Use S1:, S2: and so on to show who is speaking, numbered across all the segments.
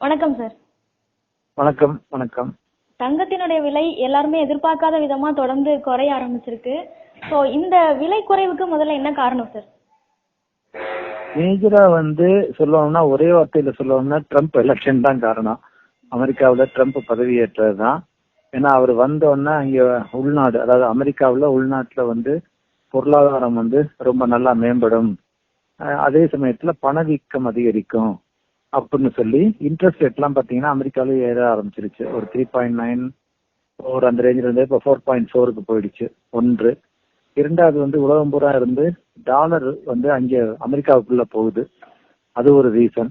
S1: வணக்கம் சார்
S2: வணக்கம் வணக்கம்.
S1: தங்கத்தினுடைய விலை எல்லாருமே எதிர்பார்க்காத விதமா தொடர்ந்து குறைய ஆரம்பிச்சிருக்கு. ஸோ இந்த விலை குறைவுக்கு முதல்ல என்ன காரணம் சார்
S2: மேஜரா வந்து சொல்லணும்னா ஒரே வார்த்தையில சொல்லணும்னா ட்ரம்ப் எலெக்ஷன் தான் காரணம். அமெரிக்காவுல ட்ரம்ப் பதவியேற்றது தான் ஏன்னா அவர் வந்தோடனே அங்க உள்நாடு அதாவது அமெரிக்காவுல உள்நாட்டுல வந்து பொருளாதாரம் வந்து ரொம்ப நல்லா மேம்படும். அதே சமயத்துல பணவீக்கம் அதிகரிக்கும். அப்படின்னு சொல்லி இன்ட்ரெஸ்ட் ரேட்லாம் பார்த்தீங்கன்னா பாத்தீங்கன்னா அமெரிக்காவில ஏற ஆரம்பிச்சிருச்சு. ஒரு த்ரீ பாயிண்ட் நைன் ஃபோர் அந்த ரேஞ்சில் இருந்து இப்போ ஃபோர் பாயிண்ட் ஃபோருக்கு போயிடுச்சு. ஒன்று. இரண்டாவது வந்து உலகம் பூரா இருந்து டாலர் வந்து அங்கே அமெரிக்காவுக்குள்ள போகுது. அது ஒரு ரீசன்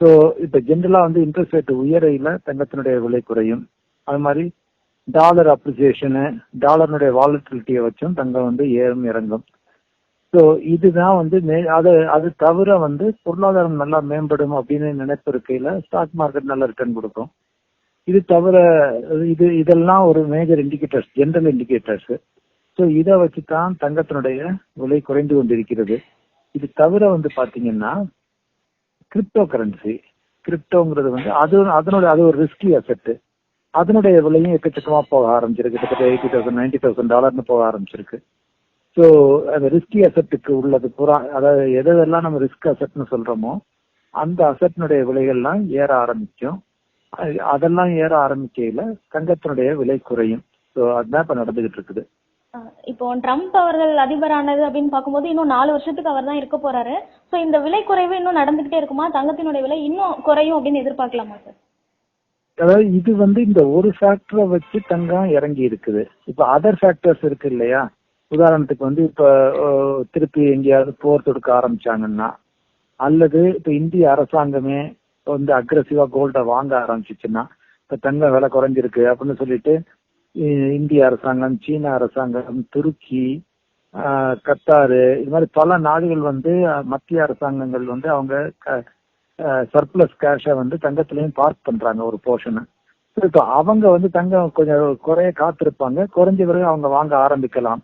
S2: ஸோ இப்போ ஜென்ரலாக வந்து இன்ட்ரெஸ்ட் ரேட் உயரையில் தங்கத்தினுடைய விலை குறையும். அது மாதிரி டாலர் அப்ரிசியேஷனு டாலர்னுடைய வாலட்டிலிட்டியை வச்சும் தங்கம் வந்து ஏறும் இறங்கும். ஸோ இதுதான் வந்து மே அது அது தவிர வந்து பொருளாதாரம் நல்லா மேம்படும் அப்படின்னு நினைப்பு இருக்கையில ஸ்டாக் மார்க்கெட் நல்ல ரிட்டர்ன் கொடுக்கும். இது தவிர இது இதெல்லாம் ஒரு major indicators general indicators so இதை வச்சு தான் தங்கத்தினுடைய விலை குறைந்து கொண்டிருக்கிறது. இது தவிர வந்து பாத்தீங்கன்னா கிரிப்டோ கரன்சி கிரிப்டோங்கிறது வந்து அது அதனுடைய அது ஒரு ரிஸ்கி அசெட் அதனுடைய விலையும் எக்கச்சக்கமா போக ஆரம்பிச்சிருக்கு. கிட்டத்தட்ட எயிட்டி தௌசண்ட் நைன்டி தௌசண்ட் டாலர்னு போக ஆரம்பிச்சிருக்கு. ஸோ அந்த ரிஸ்கி அசெட்டுக்கு உள்ளது பூரா அதாவது எதெல்லாம் நம்ம ரிஸ்க் அசெட்னு சொல்றோமோ அந்த அசெட்னுடைய விலைகள்லாம் ஏற ஆரம்பிக்கும். அது- அதெல்லாம் ஏற ஆரம்பிக்கையில தங்கத்தினுடைய விலை குறையும். ஸோ அதுதான் இப்ப நடந்துகிட்டு இருக்குது.
S1: இப்போ ட்ரம்ப் அவர்கள் அதிபரானது அப்படின்னு பார்க்கும்போது இன்னும் நாலு வருஷத்துக்கு அவர் தான் இருக்க போறாரு. ஸோ இந்த விலை குறைவு இன்னும் நடந்துகிட்டே இருக்குமா? தங்கத்தினுடைய விலை இன்னும் குறையும் அப்படின்னு எதிர்பார்க்கலாமா சார்
S2: அதாவது இது வந்து இந்த ஒரு ஃபேக்டரை வச்சு தங்கம் இறங்கி இருக்குது. இப்ப அதர் ஃபேக்டர்ஸ் இருக்கு இல்லையா? உதாரணத்துக்கு வந்து இப்ப திருப்பி எங்கேயாவது போர் தொடுக்க ஆரம்பிச்சாங்கன்னா அல்லது இப்ப இந்திய அரசாங்கமே வந்து அக்ரஸிவா கோல்ட வாங்க ஆரம்பிச்சிச்சுன்னா இப்ப தங்கம் விலை குறைஞ்சிருக்கு அப்படின்னு சொல்லிட்டு இந்திய அரசாங்கம் சீன அரசாங்கம் துருக்கி கத்தாரு இது மாதிரி பல நாடுகள் வந்து மத்திய அரசாங்கங்கள் வந்து அவங்க சர்ப்ளஸ் கேஷை வந்து தங்கத்திலையும் பார்க் பண்றாங்க ஒரு போர்ஷனை இப்போ அவங்க வந்து தங்கம் கொஞ்சம் குறைய காத்திருப்பாங்க குறைஞ்ச பிறகு அவங்க வாங்க ஆரம்பிக்கலாம்.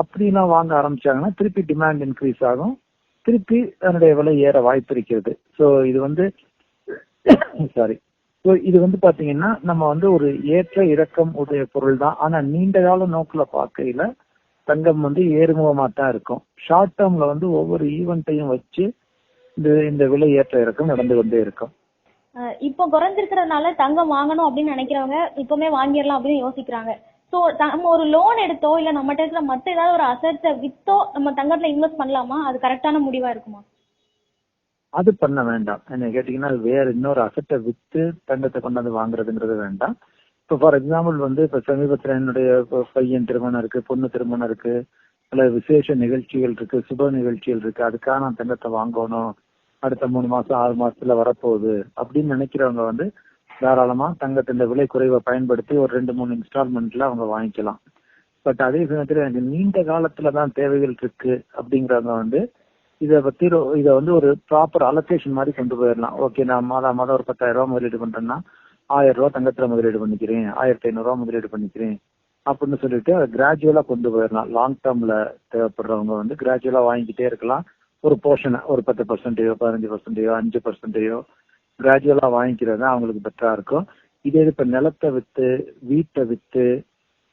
S2: அப்படிலாம் வாங்க ஆரம்பிச்சாங்கன்னா திருப்பி டிமாண்ட் இன்க்ரீஸ் ஆகும். திருப்பி அதனுடைய விலை ஏற வாய்ப்பு இருக்கிறது. ஸோ இது வந்து சாரி ஸோ இது வந்து பாத்தீங்கன்னா நம்ம வந்து ஒரு ஏற்ற இறக்கம் உடைய பொருள் தான். ஆனா நீண்ட கால நோக்கில் பார்க்கையில தங்கம் வந்து ஏறுமுகமா தான் இருக்கும். ஷார்ட் டேர்ம்ல வந்து ஒவ்வொரு ஈவெண்ட்டையும் வச்சு இந்த இந்த விலை ஏற்ற இறக்கம் நடந்து கொண்டே இருக்கும்.
S1: இப்போ குறைஞ்சிருக்கிறதுனால தங்கம் வாங்கணும் அப்படின்னு நினைக்கிறவங்க இப்பவுமே வாங்கிடலாம் அப்படின்னு யோசிக்கிறாங்க. ஸோ நம்ம ஒரு லோன் எடுத்தோ இல்ல நம்மகிட்ட இருக்கிற மத்த ஏதாவது ஒரு அசட்ஸை வித்தோ நம்ம தங்கத்துல இன்வெஸ்ட் பண்ணலாமா? அது கரெக்டான முடிவா இருக்குமா?
S2: அது பண்ண வேண்டாம். என்ன கேட்டீங்கன்னா வேற இன்னொரு அசட்டை வித்து தங்கத்தை கொண்டாந்து வாங்குறதுங்கிறது வேண்டாம். இப்போ ஃபார் எக்ஸாம்பிள் வந்து இப்போ சமீபத்தில் என்னுடைய பையன் திருமணம் இருக்கு பொண்ணு திருமணம் இருக்கு அல்ல விசேஷ நிகழ்ச்சிகள் இருக்கு சுப நிகழ்ச்சிகள் இருக்கு அதுக்காக நான் தங்கத்தை வாங்கணும். அடுத்த மூணு மாசம் ஆறு மாசத்துல வரப்போகுது. அப்படின்னு நினைக்கிறவங்க வந்து தாராளமா தங்கத்தின் விலை குறைவை பயன்படுத்தி ஒரு ரெண்டு மூணு இன்ஸ்டால்மெண்ட்ல அவங்க வாங்கிக்கலாம். பட் அதே சமயத்துல எனக்கு நீண்ட காலத்துல தான் தேவைகள் இருக்கு அப்படிங்கிறவங்க வந்து இதை பத்தி இத இதை வந்து ஒரு ப்ராப்பர் அலோகேஷன் மாதிரி கொண்டு போயிடலாம் ஓகே நான் மாதம் மாதம் ஒரு பத்தாயிரம் ரூபாய் முதலீடு பண்றேன்னா ஆயிரம் ரூபாய் தங்கத்துல முதலீடு பண்ணிக்கிறேன் ஆயிரத்தி ஐநூறு ரூபாய் முதலீடு பண்ணிக்கிறேன் அப்படின்னு சொல்லிட்டு அதை கிராஜுவலா கொண்டு போயிடலாம் லாங் டேர்ம்ல தேவைப்படுறவங்க வந்து கிராஜுவலா வாங்கிக்கிட்டே இருக்கலாம். ஒரு போர்ஷனை ஒரு பத்து பர்சன்டையோ பதினஞ்சு பர்சன்டையோ அஞ்சு பர்சன்டையோ கிராஜுவலா வாங்கிக்கிறது தான் அவங்களுக்கு பெட்டரா இருக்கும். இதே இது இப்ப நிலத்தை வித்து வீட்டை வித்து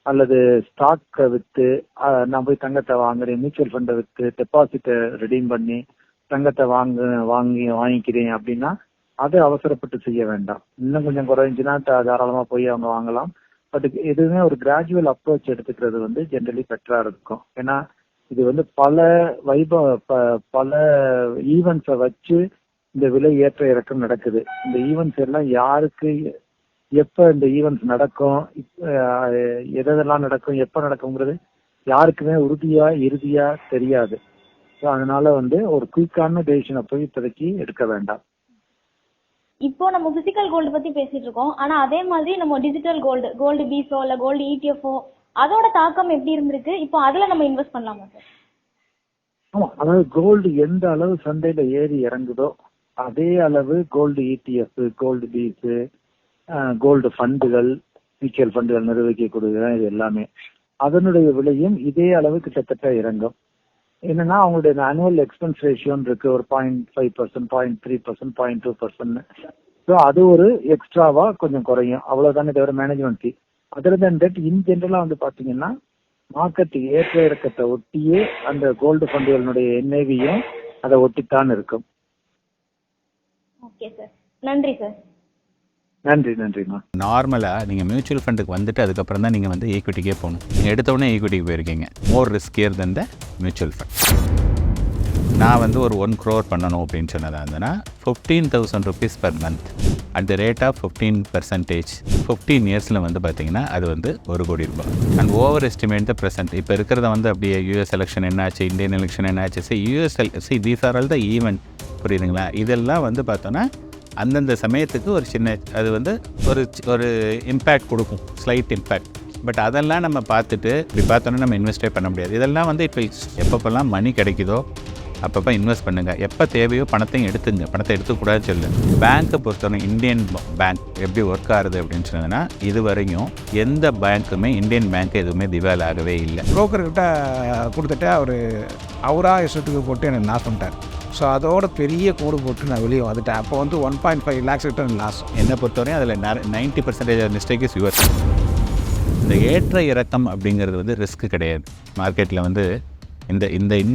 S2: அல்லது ஸ்டாக்கை வித்து நான் போய் தங்கத்தை வாங்குறேன் மியூச்சுவல் ஃபண்டை வித்து டெபாசிட்டை ரெடீம் பண்ணி தங்கத்தை வாங்க வாங்கி வாங்கிக்கிறேன் அப்படின்னா அதை அவசரப்பட்டு செய்ய வேண்டாம். இன்னும் கொஞ்சம் குறைஞ்சுன்னா தாராளமா போய் அவங்க வாங்கலாம். பட் எதுவுமே ஒரு கிராஜுவல் அப்ரோச் எடுத்துக்கிறது வந்து ஜென்ரலி பெட்டரா இருக்கும். ஏன்னா இது வந்து பல வைபவ ப- பல ஈவெண்ட்ஸை வச்சு இந்த விலை ஏற்ற இறக்கம் நடக்குது. இந்த ஈவெண்ட்ஸ் எல்லாம் யாருக்கு எப்ப இந்த ஈவெண்ட்ஸ் நடக்கும் எதெல்லாம் நடக்கும் எப்ப நடக்குங்கிறது யாருக்குமே உறுதியா இறுதியா தெரியாது. ஸோ அதனால வந்து ஒரு குயிக்கான டெசிஷனை போய் இப்போதைக்கு எடுக்க வேண்டாம்.
S1: இப்போ நம்ம பிசிக்கல் கோல்டு பத்தி பேசிட்டு இருக்கோம். ஆனா அதே மாதிரி நம்ம டிஜிட்டல் கோல்டு கோல்டு பீஸோ இல்ல கோல்டு இடிஎஃப்ஓ அதோட தாக்கம் எப்படி இருந்திருக்கு? இப்போ அதுல நம்ம இன்வெஸ்ட் பண்ணலாமா சார்
S2: ஆமா அதாவது கோல்டு எந்த அளவு சந்தையில ஏறி இறங்குதோ அதே அளவு gold ETF gold BeES gold ஃபண்டுகள் mutual ஃபண்டுகள் நிர்வகிக்கக்கூடியது இது எல்லாமே. அதனுடைய விலையும் இதே அளவு கிட்டத்தட்ட இறங்கும். என்னன்னா அவங்களுடைய ஆனுவல் எக்ஸ்பென்ஸ் ரேஷியோன்னு இருக்கு. ஒரு point five percent point three percent point two percent so அது ஒரு எக்ஸ்ட்ராவா கொஞ்சம் குறையும். அவ்வளவுதானே தவிர management fee other than that in ஜென்ரலா வந்து பாத்தீங்கன்னா மார்க்கெட் ஏற்ற இறக்கத்தை ஒட்டியே அந்த கோல்டு ஃபண்டுகளினுடைய என்ஏவியும் அதை ஒட்டித்தான் இருக்கும்.
S1: ஓகே சார் நன்றி சார்
S2: நன்றி நன்றிம்மா.
S3: நார்மலாக நீங்கள் மியூச்சுவல் ஃபண்டுக்கு வந்துட்டு அதுக்கப்புறம் தான் நீங்கள் வந்து ஈக்விட்டிக்கே போகணும். நீங்கள் எடுத்த உடனே ஈக்விட்டிக்கு போயிருக்கீங்க. More riskier than the mutual fund நான் வந்து ஒரு ஒன் க்ரோர் பண்ணணும் அப்படின்னு சொன்னதாக இருந்தேன்னா fifteen thousand rupees per month at the rate of fifteen percentage fifteen இயர்ஸில் வந்து பார்த்தீங்கன்னா அது வந்து ஒரு கோடி ரூபாய். And over estimate the present இப்போ இருக்கிறத வந்து அப்படியே யூஎஸ் எலெக்ஷன் என்னாச்சு இந்தியன் எலெக்ஷன் என்னாச்சு. See US see these are all the event புரியுதுங்களா? இதெல்லாம் வந்து பார்த்தோன்னா அந்தந்த சமயத்துக்கு ஒரு சின்ன அது வந்து ஒரு ஒரு இம்பேக்ட் கொடுக்கும் ஸ்லைட் இம்பேக்ட் பட் அதெல்லாம் நம்ம பார்த்துட்டு இப்படி பார்த்தோன்னா நம்ம இன்வெஸ்டே பண்ண முடியாது. இதெல்லாம் வந்து இப்போ எப்பப்பெல்லாம் மணி கிடைக்குதோ அப்பப்போ இன்வெஸ்ட் பண்ணுங்கள் எப்போ தேவையோ பணத்தையும் எடுத்துங்க. பணத்தை எடுத்துக்கூடாது சொல்லு. பேங்க்கை பொறுத்தவரை இந்தியன் பேங்க் எப்படி ஒர்க் ஆகுது அப்படின்னு சொன்னதுன்னா இது வரையும் எந்த பேங்க்குமே இந்தியன் பேங்க் எதுவுமே திவால் ஆகவே இல்லை.
S4: புரோக்கர்கிட்ட கொடுத்துட்டு அவர் அவராக இஷ்டத்துக்கு போட்டு எனக்கு லாஸ் பண்ணிட்டார் ஸோ அதோட பெரிய கோடு போட்டு நான் வெளியே வந்துட்டேன். அப்போ வந்து one point five lakhs return loss
S3: என்னை பொறுத்தவரையும் அதில் ninety percentage mistake is your இந்த ஏற்ற இறக்கம் அப்படிங்கிறது வந்து ரிஸ்க் கிடையாது. மார்க்கெட்டில் வந்து இந்த இந்த இன்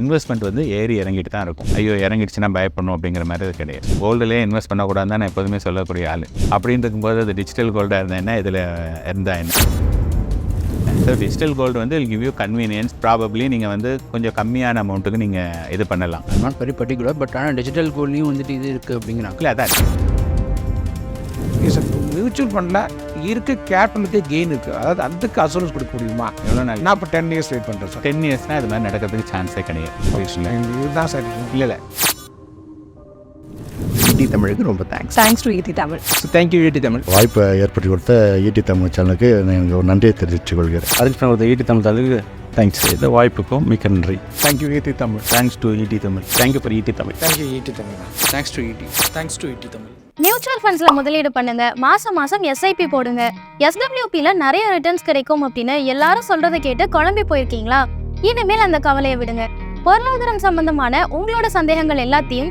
S3: இன்வெஸ்ட்மெண்ட் வந்து ஏறி இறங்கிட்டு தான் இருக்கும். ஐயோ இறங்கிடுச்சுன்னா பயப்படணும் அப்படிங்கிற மாதிரி அது கிடையாது. கோல்டுலேயே இன்வெஸ்ட் பண்ணக்கூடாது தான் நான் எப்போதுமே சொல்லக்கூடிய ஆள். அப்படின்னு இருக்கும்போது அது டிஜிட்டல் கோல்டாக இருந்தேன்னா என்ன? இதில் இருந்தா என்ன? ஸோ டிஜிட்டல் கோல்டு வந்து கிவ் யூ கன்வீனியன்ஸ் ப்ராபப்ளி நீங்கள் வந்து கொஞ்சம் கம்மியான அமௌண்ட்டுக்கு நீங்கள் இது பண்ணலாம்.
S5: நாட் வெரி பர்டிகுலர் பட் ஆனால் டிஜிட்டல் கோல்லையும் வந்துட்டு இது இருக்குது அப்படிங்கிறாங்க.
S3: இல்லை அதான்.
S4: மியூச்சுவல் ஃபண்டில் இருக்க கேபிட்டலுக்கு கெயின் இருக்குது அதாவது அதுக்கு அசூரன்ஸ் கொடுக்க முடியுமா?
S3: எவ்வளோ நாள்?
S4: நான் இப்போ டென் இயர்ஸ் வெயிட் பண்ணுறேன் சார்
S3: டென் இயர்ஸ்னால் அது மாதிரி நடக்கிறதுக்கு சான்ஸே கிடையாது.
S4: இதுதான் சார்
S3: இல்லை இல்லை.
S6: ஈடி தமிழுக்கு ரொம்ப thanks
S7: thanks to ET Tamil.
S4: Thank you ET Tamil.
S6: வாய்ப்பை ஏற்படுத்தி கொடுத்த ஈடி தமிழ் சேனலுக்கு நான் ஒரு நன்றியை தெரிவித்துக் கொள்கிறேன்.
S8: அரேஞ்ச் பண்ண ஈட்டி தமிழ் தளவுக்கு தேங்க்ஸ் இந்த வாய்ப்புக்கும் மிக்க நன்றி.
S4: Thank you ET Tamil.
S8: Thanks to ஈட்டி Tamil. Thank you for ET Tamil.
S4: Thank you ET Tamil.
S5: Thanks to ET thanks to ET Tamil.
S9: Mutual ஃபண்ட்ஸ்ல முதலீடு பண்ணுங்க. மாசம் மாசம் எஸ்ஐபி போடுங்க. எஸ்டபிள்யூபில நிறைய ரிட்டர்ன்ஸ் கிடைக்கும் அப்படின்னு எல்லாரும் சொல்றதை கேட்டு குழம்பி போயிருக்கீங்களா? இனிமேல் அந்த கவலையை விடுங்க. பொருளாதாரம் சம்பந்தமான உங்களோட சந்தேகங்கள் எல்லாத்தையும்